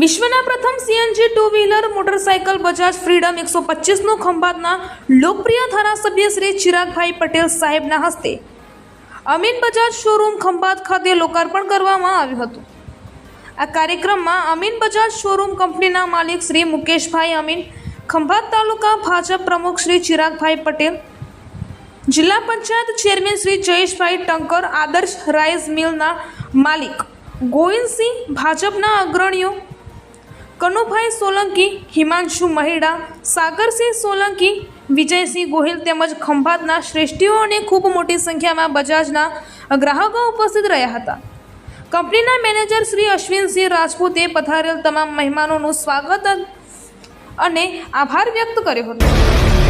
વિશ્વના પ્રથમ CNG two wheeler motorcycle Bajaj Freedom એકસો પચીસનું ખંભાતના લોકપ્રિય ધારાસભ્ય શ્રી ચિરાગભાઈ પટેલ સાહેબના હસ્તે અમીન બજાજ શોરૂમ ખંભાત ખાતે લોકાર્પણ કરવામાં આવ્યું હતું. આ કાર્યક્રમમાં અમીન બજાજ શોરૂમ કંપનીના માલિક શ્રી મુકેશભાઈ અમીન, ખંભાત તાલુકા ભાજપ પ્રમુખ શ્રી ચિરાગભાઈ પટેલ, જિલ્લા પંચાયત ચેરમેન શ્રી જયેશભાઈ ટંકર, આદર્શ રાઈસ મિલના માલિક ગોવિંદસિંહ, ભાજપના અગ્રણીઓ કનુભાઈ સોલંકી, હિમાંશુ મહિડા, સાગરસિંહ સોલંકી, વિજયસિંહ ગોહિલ તેમજ ખંભાતના શ્રેષ્ઠીઓ અને ખૂબ મોટી સંખ્યામાં બજાજના ગ્રાહકો ઉપસ્થિત રહ્યા હતા. કંપનીના મેનેજર શ્રી અશ્વિનસિંહ રાજપૂતે પધારેલ તમામ મહેમાનોનું સ્વાગત અને આભાર વ્યક્ત કર્યો હતો.